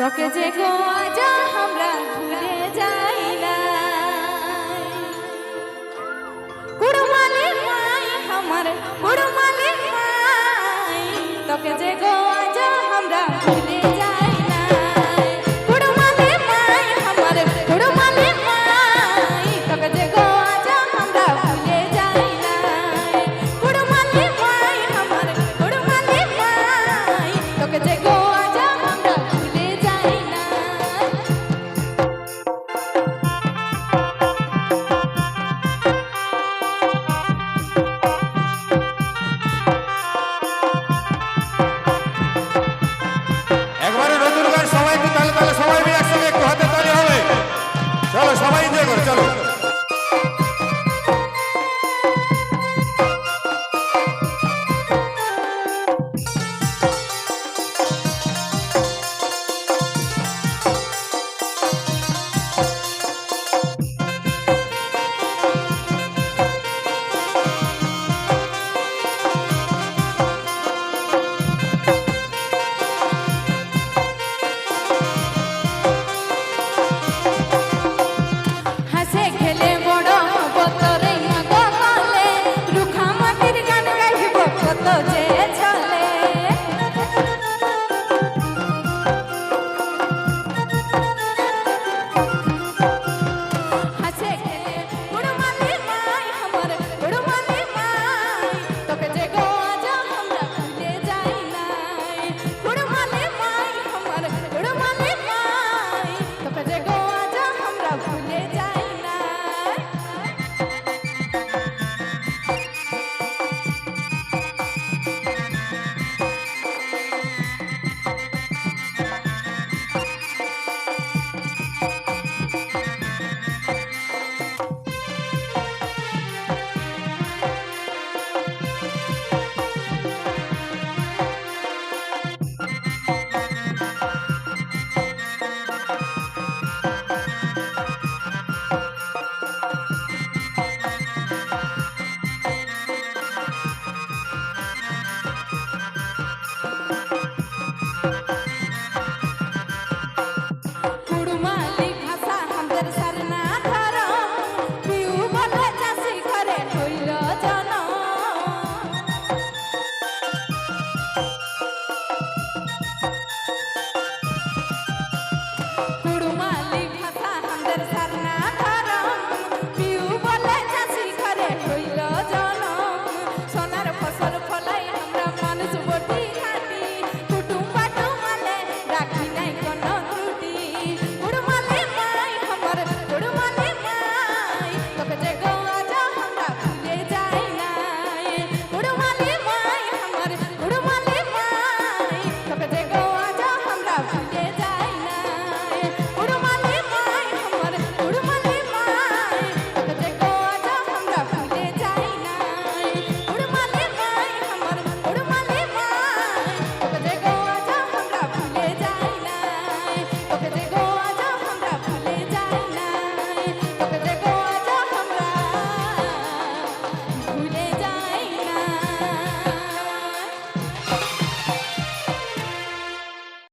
তোকে যে গো আজ আমরা ভুলে যাইলা কুড়মালি মাই আমার কুড়মালি মাই তোকে যে গো 참.